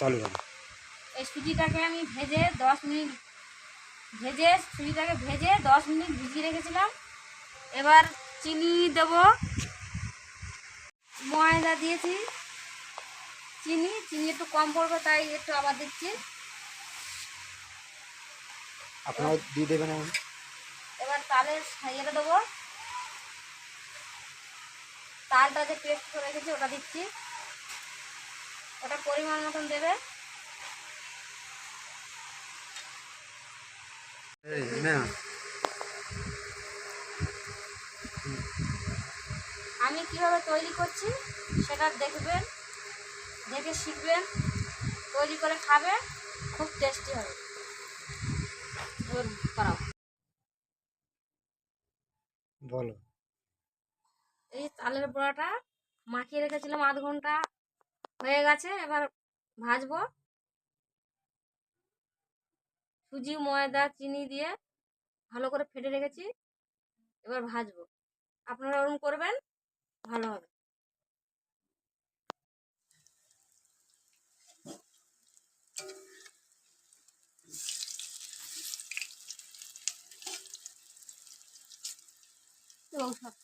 চালু করো এই সুজিটাকে আমি ভেজে দশ মিনিট ভেজে সুজিটাকে ভেজে দশ মিনিট ভিজিয়ে রেখেছিলাম। এবার চিনি দেব। ময়দা দিয়েছি। চিনি চিনি একটু কম পড়বে তাই একটু আবার দিচ্ছি। আপনারা দিয়ে দেবেন এবার তালের ইয়েটা দেবো। তালটা যে পেস্ট করে রেখেছি ওটা দিচ্ছি। ওটা পরিমাণ মতন দেবে। আমি কীভাবে তৈরি করছি সেটা দেখবেন দেখে শিখবেন। তৈরি করে খাবে খুব টেস্টি হবে। করাও বলো। এই তালের বড়াটা মাখিয়ে রেখেছিলাম আধ ঘণ্টা। হয়ে গেছে, এবার ভাজবো। সুজি, ময়দা, চিনি দিয়ে ভালো করে ফেটে রেখেছি, এবার ভাজবো। আপনারা ওরকম করবেন, ভালো হবে। এবং সব